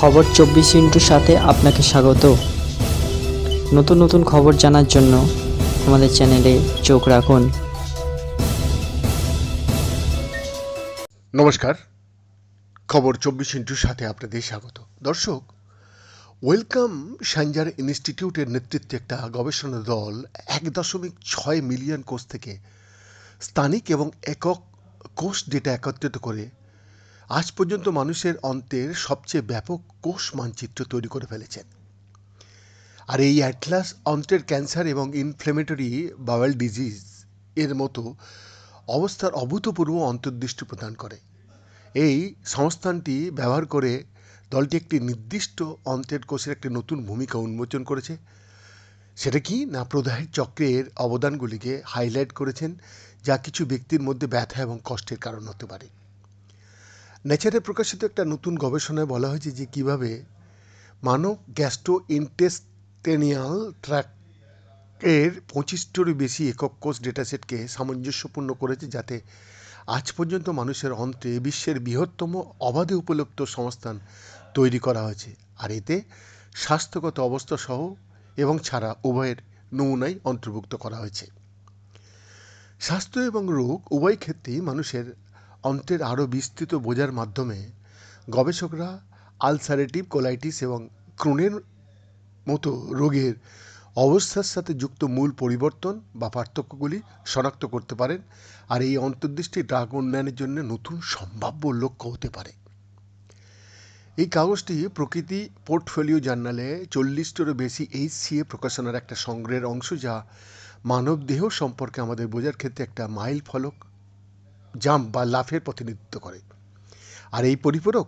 খবর চব্বিশ ইন্টুর সাথে আপনাকে স্বাগত। নতুন নতুন খবর জানার জন্য আমাদের চ্যানেলে চোখ রাখুন। নমস্কার। খবর চব্বিশ ইন্টুর সাথে আপনাদের স্বাগত। দর্শক, ওয়েলকাম সাঞ্জার ইনস্টিটিউটের নেতৃত্বে একটা গবেষণা দল এক দশমিক ছয় মিলিয়ন কোষ থেকে স্থানিক এবং একক কোষ ডেটা একত্রিত করে আজ পর্যন্ত মানুষের অন্তের সবচেয়ে ব্যাপক কোষ মানচিত্র তৈরি করে ফেলেছেন। আর এই অ্যাটলাস অন্ত্রের ক্যান্সার এবং ইনফ্লেমেটরি বাওয়েল ডিজিজ এর মতো অবস্থার অভূতপূর্ব অন্তর্দৃষ্টি প্রদান করে। এই সংস্থানটি ব্যবহার করে দলটি একটি নির্দিষ্ট অন্ত্রের কোষের একটি নতুন ভূমিকা উন্মোচন করেছে। সেটা কি না প্রদাহের চক্রের অবদানগুলিকে হাইলাইট করেছেন, যা কিছু ব্যক্তির মধ্যে ব্যথা এবং কষ্টের কারণ হতে পারে। নেচারে প্রকাশিত একটা নতুন গবেষণায় বলা হয়েছে যে কীভাবে মানব গ্যাস্ট্রো ইন্টেস্টেনিয়াল ট্র্যাক এর পঁচিশটিরও বেশি একক কোষ ডেটাসেটকে সামঞ্জস্যপূর্ণ করেছে যাতে আজ পর্যন্ত মানুষের অন্তে বিশ্বের বৃহত্তম অবাধে উপলব্ধ সংস্থান তৈরি করা হয়েছে। আর এতে স্বাস্থ্যগত অবস্থা সহ এবং ছাড়া উভয়ের নমুনাই অন্তর্ভুক্ত করা হয়েছে। স্বাস্থ্য এবং রোগ উভয় ক্ষেত্রেই মানুষের অন্ত্রের আরও বিস্তৃত বোঝার মাধ্যমে গবেষকরা আলসারেটিভ কোলাইটিস এবং ক্রোনের মতো রোগের অবস্থার সাথে যুক্ত মূল পরিবর্তন বা পার্থক্যগুলি শনাক্ত করতে পারেন আর এই অন্তর্দৃষ্টি ড্রাগ উন্নয়নের জন্য নতুন সম্ভাব্য লক্ষ্য হতে পারে। এই কাগজটি প্রকৃতি পোর্টফোলিও জার্নালে চল্লিশটিরও বেশি এইচ এইচসিএ প্রকাশনার একটা সংগ্রহের অংশ যা মানব দেহ সম্পর্কে আমাদের বোঝার ক্ষেত্রে একটা মাইল ফলক। জাম্প বা লাফের প্রতিনিধিত্ব করে। আর এই পরিপূরক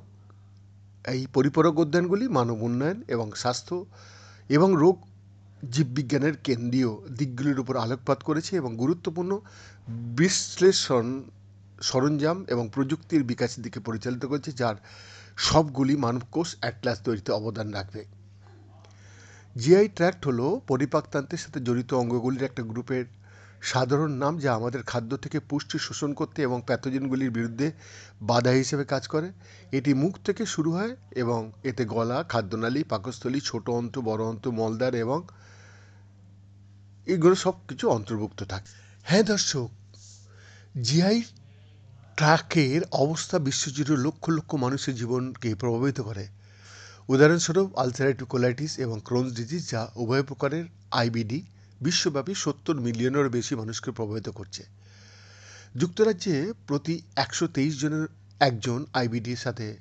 এই পরিপূরক অধ্যয়নগুলি মানব উন্নয়ন এবং স্বাস্থ্য এবং রোগ জীববিজ্ঞানের কেন্দ্রীয় দিকগুলির উপর আলোকপাত করেছে এবং গুরুত্বপূর্ণ বিশ্লেষণ সরঞ্জাম এবং প্রযুক্তির বিকাশের দিকে পরিচালিত করেছে, যার সবগুলি মানবকোষ অ্যাটলাস তৈরিতে অবদান রাখবে। জিআই ট্র্যাক্ট হলো পরিপাকতন্ত্রের সাথে জড়িত অঙ্গগুলির একটা গ্রুপের সাধারণ নাম যা আমাদের খাদ্য থেকে পুষ্টি শোষণ করতে এবং প্যাথোজেনগুলির বিরুদ্ধে বাধা হিসেবে কাজ করে। এটি মুখ থেকে শুরু হয় এবং এতে গলা, খাদ্যনালী, পাকস্থলী, ছোট অন্ত, বড় অন্ত, মলদ্বার এবং এগুলো সব কিছু অন্তর্ভুক্ত থাকে। হ্যাঁ দর্শক, জিআই ট্রাকের অবস্থা বিশ্বজুড়ে লক্ষ লক্ষ মানুষের জীবনকে প্রভাবিত করে। উদাহরণস্বরূপ আলসারেটিভ এবং ক্রোনস ডিজিজ যা উভয় প্রকারের আইবিডি বিশ্বব্যাপী সত্তর মিলিয়নেরও বেশি মানুষকে প্রভাবিত করছে। যুক্তরাজ্যে প্রতি একশো তেইশ জনের একজন আইবিডির সাথে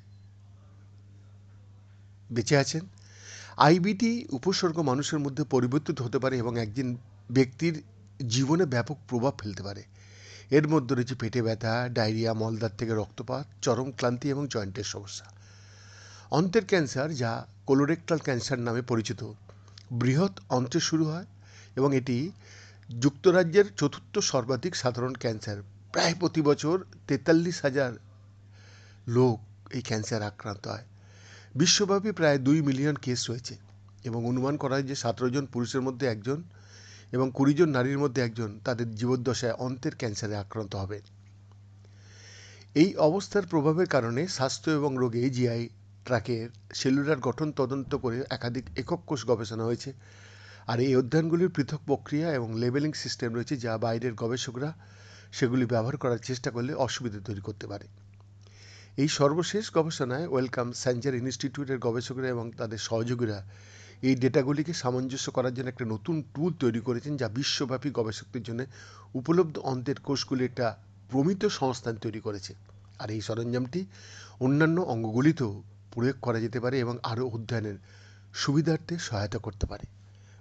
বেঁচে আছেন। আইবিডি উপসর্গ মানুষের মধ্যে পরিবর্তিত হতে পারে এবং একজন ব্যক্তির জীবনে ব্যাপক প্রভাব ফেলতে পারে। এর মধ্যে রয়েছে পেটে ব্যথা, ডায়রিয়া মলদার থেকে রক্তপাত, চরম ক্লান্তি এবং জয়েন্টের সমস্যা। অন্ত্রের ক্যান্সার, যা কোলোরেক্টাল ক্যান্সার নামে পরিচিত। বৃহৎ অন্ত্রে শুরু হয় এবং এটি যুক্তরাজ্যের চতুর্থ সর্বাধিক সাধারণ ক্যান্সার। প্রায় প্রতি বছর তেতাল্লিশ হাজার লোক এই ক্যান্সার আক্রান্ত হয়। বিশ্বব্যাপী প্রায় দুই মিলিয়ন কেস রয়েছে এবং অনুমান করা হয় যে সতেরো জন পুরুষের মধ্যে একজন এবং কুড়ি জন নারীর মধ্যে একজন তাদের জীবদ্দশায় অন্তের ক্যান্সারে আক্রান্ত হবে। এই অবস্থার প্রভাবের কারণে স্বাস্থ্য এবং রোগে জিআই ট্রাকের সেলুলার গঠন তদন্ত করে একাধিক একক কোষ গবেষণা হয়েছে। আর এই অধ্যয়নগুলির পৃথক প্রক্রিয়া এবং লেবেলিং সিস্টেম রয়েছে যা বাইরের গবেষকরা সেগুলি ব্যবহার করার চেষ্টা করলে অসুবিধা তৈরি করতে পারে। এই সর্বশেষ গবেষণায় ওয়েলকাম স্যাঞ্জার ইনস্টিটিউটের গবেষকরা এবং তাদের সহযোগীরা এই ডেটাগুলিকে সামঞ্জস্য করার জন্য একটা নতুন টুল তৈরি করেছেন যা বিশ্বব্যাপী গবেষকদের জন্য উপলব্ধ অন্তের কোষগুলি একটা প্রমিত সংস্থান তৈরি করেছে। আর এই সরঞ্জামটি অন্যান্য অঙ্গগুলিতেও প্রয়োগ করা যেতে পারে এবং আরও অধ্যয়নের সুবিধার্থে সহায়তা করতে পারে।